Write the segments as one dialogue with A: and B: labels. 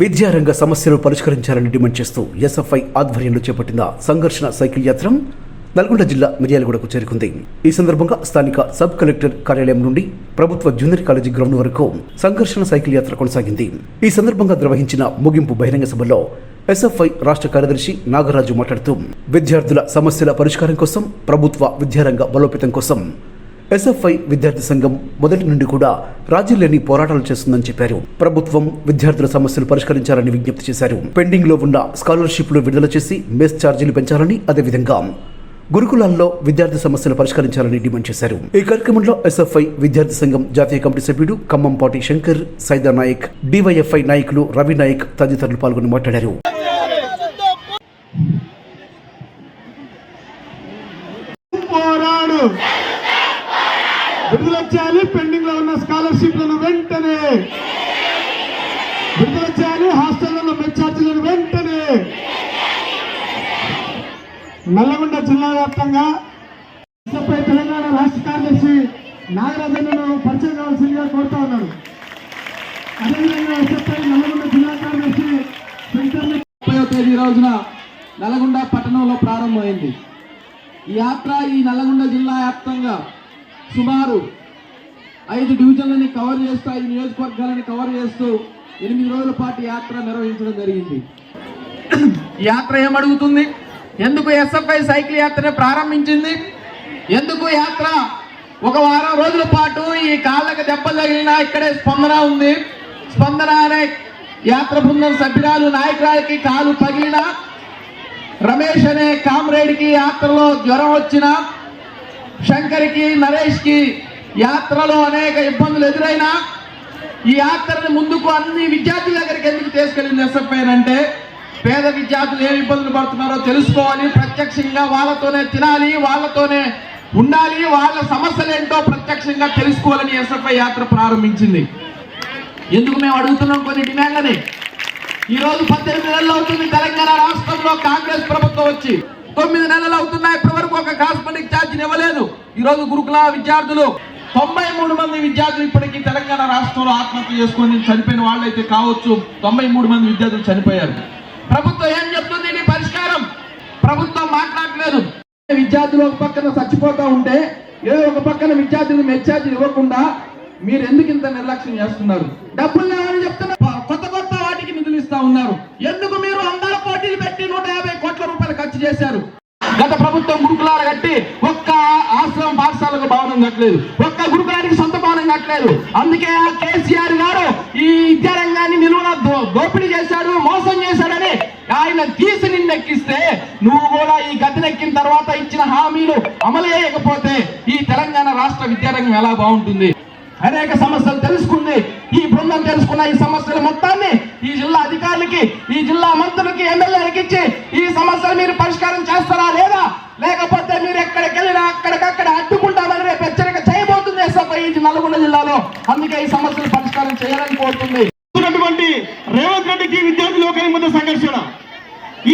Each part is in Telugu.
A: విద్యారంగ సమస్యలు పరిష్కరించాలని డిమాండ్ చేస్తూ ఎస్ఎఫ్ఐ ఆధ్వర్యంలో చేపట్టిన సంఘర్షణ సైకిల్ యాత్ర నల్గొండ జిల్లా మిర్యాలగూడకు చేరుకుంది. ఈ సందర్భంగా స్థానిక సబ్ కలెక్టర్ కార్యాలయం నుండి ప్రభుత్వ జూనియర్ కాలేజీ గ్రౌండ్ వరకు సంఘర్షణ సైకిల్ యాత్ర కొనసాగింది. ఈ సందర్భంగా నిర్వహించిన ముగింపు బహిరంగ సభలో ఎస్ఎఫ్ఐ రాష్ట్ర కార్యదర్శి నాగరాజు మాట్లాడుతూ విద్యార్థుల సమస్యల పరిష్కారం కోసం ప్రభుత్వ విద్యారంగ బలోపేతం కోసం ఎస్ఎఫ్ఐ విద్యార్థి సంఘం మొదటి నుండి కూడా రాజీ లేని పోరాటాలు చేస్తుందని చెప్పారు. ప్రభుత్వం విద్యార్థుల సమస్యలు పరిష్కరించాలని విజ్ఞప్తి చేశారు. పెండింగ్లో ఉన్న స్కాలర్షిప్లు విడుదల చేసి మెస్ ఛార్జీలు పెంచాలని అదేవిధంగా గురుకులాల్లో విద్యార్థి సమస్యలు పరిష్కరించాలని డిమాండ్ చేశారు. ఈ కార్యక్రమంలో ఎస్ఎఫ్ఐ విద్యార్థి సంఘం జాతీయ కమిటీ సభ్యుడు ఖమ్మంపాటి శంకర్ సైదా నాయక్ డివైఎఫ్ఐ నాయకులు రవి నాయక్ తదితరులు పాల్గొని మాట్లాడారు
B: పోరాడు విడుదల చేయాలి పెండింగ్లో ఉన్న స్కాలర్షిప్లను వెంటనే విడుదల చేయాలి హాస్టళ్ళలో మెచ్చార్జీలను వెంటనే నల్లగొండ జిల్లా వ్యాప్తంగా తెలంగాణ రాష్ట్ర కార్యదర్శి నాగరాజన్ను పరిచయం కావాల్సిందిగా కోరుతా ఉన్నారు అదేవిధంగా ఎస్ఎఫ్ఐ నల్లగొండ జిల్లా కార్యదర్శి
C: ముప్పై తేదీ రోజున నల్గొండ పట్టణంలో ప్రారంభమైంది. ఈ యాత్ర ఈ నల్గొండ జిల్లా వ్యాప్తంగా సుమారు ఐదు డివిజన్లని కవర్ చేస్తూ ఐదు నియోజకవర్గాలని కవర్ చేస్తూ ఎనిమిది రోజుల పాటు యాత్ర నిర్వహించడం జరిగింది. యాత్ర ఏమడుగుతుంది ఎందుకు ఎస్ఎఫ్ఐ సైకిల్ యాత్ర ప్రారంభించింది? ఎందుకు యాత్ర? ఒక వారం రోజుల పాటు ఈ కాళ్ళకి దెబ్బలు తగిలినా ఇక్కడే స్పందన ఉంది. స్పందన అనే యాత్ర బృందం సభ్యురాలు నాయకురాలకి కాలు పగిలిన రమేష్ అనే కామ్రేడ్కి యాత్రలో జ్వరం వచ్చిన శంకర్కి నరేష్కి యాత్రలో అనేక ఇబ్బందులు ఎదురైనా ఈ యాత్రని ముందుకు అన్ని విద్యార్థుల దగ్గరికి ఎందుకు తీసుకెళ్ళింది ఎస్ఎఫ్ఐ అంటే పేద విద్యార్థులు ఏ ఇబ్బందులు పడుతున్నారో తెలుసుకోవాలి ప్రత్యక్షంగా వాళ్ళతోనే తినాలి వాళ్ళతోనే ఉండాలి వాళ్ళ సమస్యలు ఏంటో ప్రత్యక్షంగా తెలుసుకోవాలని ఎస్ఎఫ్ఐ యాత్ర ప్రారంభించింది. ఎందుకు మేము అడుగుతున్నాం కొన్ని డిమాండ్లని? ఈరోజు పద్దెనిమిది నెలలు అవుతుంది తెలంగాణ రాష్ట్రంలో కాంగ్రెస్ ప్రభుత్వం వచ్చి. తొమ్మిది నెలలు అవుతున్నాయి ఇప్పటివరకు ఒక కాస్మెటిక్ ఛార్జీని ఇవ్వలేదు. ఈరోజు గురుకుల విద్యార్థులు తొంభై మూడు మంది విద్యార్థులు ఇప్పటికీ తెలంగాణ రాష్ట్రంలో ఆత్మహత్య చేసుకొని చనిపోయిన వాళ్ళైతే కావచ్చు. తొంభై మూడు మంది విద్యార్థులు చనిపోయారు. ప్రభుత్వం ఏం చెప్తుంది? ఇది పరిష్కారం. ప్రభుత్వం మాట్లాడలేదు. విద్యార్థులు ఒక పక్కన చచ్చిపోతా ఉంటే ఏదో ఒక పక్కన విద్యార్థులు మెచ్చార్జీలు ఇవ్వకుండా మీరు ఎందుకు ఇంత నిర్లక్ష్యం చేస్తున్నారు? డబ్బులు లేవని చెప్తున్నారు. కొత్త కొత్త వాటికి నిధులు ఇస్తా ఉన్నారు. ఎందుకు మీరు అందరూ పోటీలు పెట్టి నూట యాభై కోట్ల రూపాయలు ఖర్చు చేశారు? గత ప్రభుత్వం గురుకులాలు కట్టి ఒక్క ఆశ్రమం పాఠశాలకు భవనం కట్టలేదు. ఒక్క గురుకులానికి సొంత భవనం కట్టలేదు. అందుకే ఆ కేసీఆర్ గారు ఈ విద్యారంగాన్ని నిలువున దో- దోపిడీ చేశాడు మోసం చేశాడని ఆయన తీసి నిన్నెక్కిస్తే నువ్వు కూడా ఈ గతినెక్కిన తర్వాత ఇచ్చిన హామీలు అమలు చేయకపోతే ఈ తెలంగాణ రాష్ట్ర విద్యారంగం ఎలా బాగుంటుంది? అనేక సమస్యలు తెలుసుకుంది. ఈ బృందం తెలుసుకున్న ఈ సమస్యల మొత్తాన్ని ఈ జిల్లా అధికారులకి ఈ జిల్లా మంత్రులకి ఎమ్మెల్యేలకి ఇచ్చి ఈ సమస్యలు మీరు పరిష్కారం చేస్తారు లేదా లేకపోతే మీరు ఎక్కడికి వెళ్ళినా అక్కడికక్కడ అడ్డుకుంటామని రేపు హెచ్చరిక చేయబోతుంది ఎస్ఎఫ్ఐ ఈ నల్గొండ జిల్లాలో అందుకే ఈ సమస్యలు పరిష్కారం చేయాలని కోరుతుంది.
B: ఉన్నటువంటి రేవంత్ రెడ్డికి విద్యార్థి లోకానికి మధ్య సంఘర్షణ.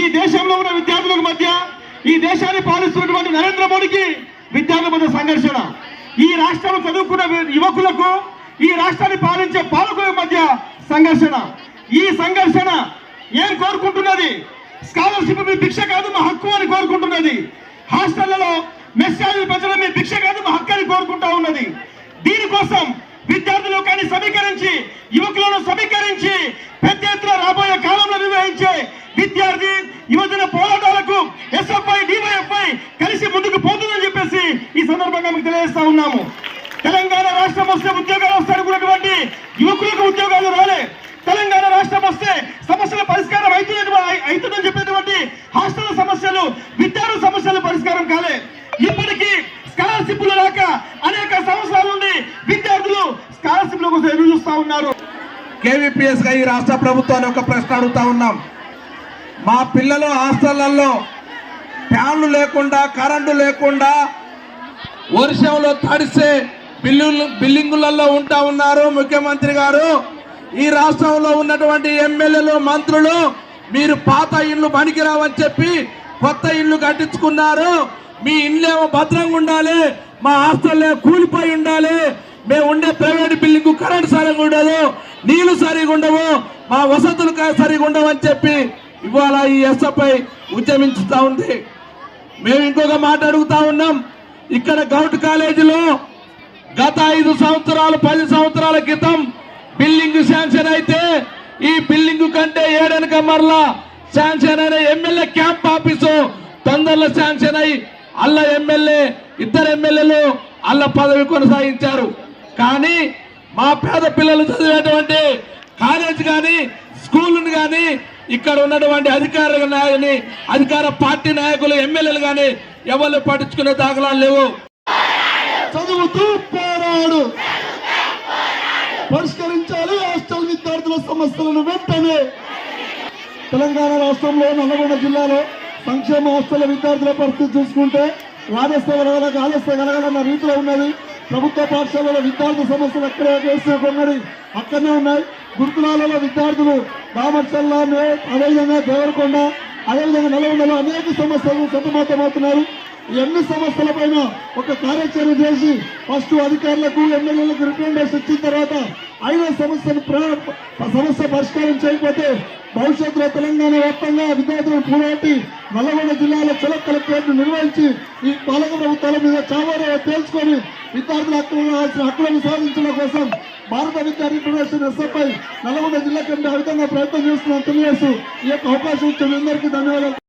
B: ఈ దేశంలో ఉన్న విద్యార్థులకు మధ్య ఈ దేశాన్ని పాలిస్తున్నటువంటి నరేంద్ర మోడీకి విద్యార్థుల మధ్య సంఘర్షణ. ఈ రాష్ట్రంలో చదువుకున్న యువకులకు ఈ రాష్ట్రాన్ని పాలించే పాలకుల మధ్య సంఘర్షణ. ఈ సంఘర్షణ ఏం కోరుకుంటున్నది? స్కాలర్షిప్ మీ భిక్ష కాదు మా హక్కు అని కోరుకుంటున్నది. హాస్టళ్ళలో మెస్సాజులు పెంచడం మీ భిక్ష కాదు మా హక్కు అని కోరుకుంటా ఉన్నది. దీనికోసం విద్యార్థులు కానీ సమీకరించి యువకులను సమీకరించి పెద్ద ఎత్తున రాబోయే కాలంలో నిర్వహించే విద్యార్థి యువజన పోరాటాలకు ఎస్ఎఫ్ఐ డివైఎఫ్ఐ కలిసి ముందుకు పోతుందని చెప్పేసి ఈ సందర్భంగా మీకు తెలియజేస్తా ఉన్నాము. తెలంగాణ రాష్ట్రం వస్తే ఉద్యోగాలు వస్తాయనుకున్నటువంటి యువకులకు ఉద్యోగ రాలే తెలంగాణ రాష్ట్రం వస్తే సమస్యల పరిష్కారం అవుతున్నటువంటి అవుతుందని చెప్పేటువంటి హాస్టల్ సమస్యలు విద్యార్థుల సమస్యలు పరిష్కారం కాలే ఇప్పటికీ స్కాలర్షిప్లు రాక అనేక సంవత్సరాల నుండి విద్యార్థులు స్కాలర్షిప్ల కోసం ఎదురు చూస్తా ఉన్నారు.
C: కేవీపీఎస్గా ఈ రాష్ట్ర ప్రభుత్వాన్ని ఒక ప్రశ్న అడుగుతా ఉన్నాం. మా పిల్లలు హాస్టళ్ళలో ఫ్యాన్లు లేకుండా కరెంటు లేకుండా వర్షంలో తడిసే బిల్లు బిల్డింగులలో ఉంటా ఉన్నారు ముఖ్యమంత్రి గారు. ఈ రాష్ట్రంలో ఉన్నటువంటి ఎమ్మెల్యేలు మంత్రులు మీరు పాత ఇల్లు పనికిరావని చెప్పి కొత్త ఇల్లు కట్టించుకున్నారు. మీ ఇల్లేమో భద్రంగా ఉండాలి మా హాస్టల్లో కూలిపోయి ఉండాలి మేము ఉండే ప్రైవేట్ బిల్డింగ్ కరెంట్ సరిగా ఉండదు నీళ్ళు సరిగా ఉండవు
D: మా వసతులు సరిగా ఉండవని చెప్పి ఇవాళ ఈ ఎస్ఎఫ్ఐ ఉద్యమించుతా ఉంది. మేము ఇంకొక మాట అడుగుతా ఉన్నాం. ఇక్కడ గౌట్ కాలేజీలో గత ఐదు సంవత్సరాలు పది సంవత్సరాల క్రితం బిల్డింగ్ శాంక్షన్ అయితే ఈ బిల్డింగ్ కంటే ఏడనక మరలా శాంక్షన్ అయిన ఎమ్మెల్యే క్యాంప్ ఆఫీసు తొందరలో శాంక్షన్ అయి అల్ల ఎమ్మెల్యే ఇద్దరు ఎమ్మెల్యేలు అల్ల పదవి కొనసాగించారు. కానీ మా పేద పిల్లలు చదివేటువంటి కాలేజ్ కానీ స్కూల్ కానీ ఇక్కడ ఉన్నటువంటి అధికారులు నాయకుని అధికార పార్టీ నాయకులు ఎమ్మెల్యేలు కానీ ఎవరు పట్టించుకునే దాఖలాలు లేవు.
E: చదువుతూ పోరాడు. పరిష్కరించాలి. హాస్టల్ విద్యార్థుల సమస్యలను వెంటనే. తెలంగాణ రాష్ట్రంలో నల్గొండ జిల్లాలో సంక్షేమ హాస్టల్ విద్యార్థుల పరిస్థితి చూసుకుంటే రాజస్థాన్ కలగల ఆలస్య కలగలన్న రీతిలో ఉన్నది. ప్రభుత్వ పాఠశాలలో విద్యార్థుల సమస్యలు అక్కడే ఎక్కడే వేసుకున్నది అక్కడనే ఉన్నాయి. గురుకులాలలో విద్యార్థులు రామచల్ల అదేవిధంగా దేవరకొండ అదేవిధంగా నల్గొండలో అనేక సమస్యలు సతమతమవుతున్నారు ఎన్ని అన్ని సమస్యలపైన ఒక కార్యాచరణ చేసి ఫస్ట్ అధికారులకు ఎమ్మెల్యేలకు రికమెండేషన్ ఇచ్చిన తర్వాత అయిన సమస్యను సమస్య పరిష్కారం చేయకపోతే భవిష్యత్తులో తెలంగాణ వ్యాప్తంగా విద్యార్థులను పూడబట్టి నల్లగొండ జిల్లాలో చిల కలెక్టరేట్ను నిర్వహించి ఈ పాలక ప్రభుత్వాల మీద చావారో తేల్చుకొని విద్యార్థుల హక్కులను హక్కులను సాధించడం కోసం భారత విద్యార్థి ఫెడరేషన్ ఎస్ఎఫ్ఐ నల్గొండ జిల్లా కంటే ఆ విధంగా ప్రయత్నం చేస్తున్నాను తెలియజేస్తూ ఈ యొక్క అవకాశం ఇచ్చిన అందరికీ ధన్యవాదాలు.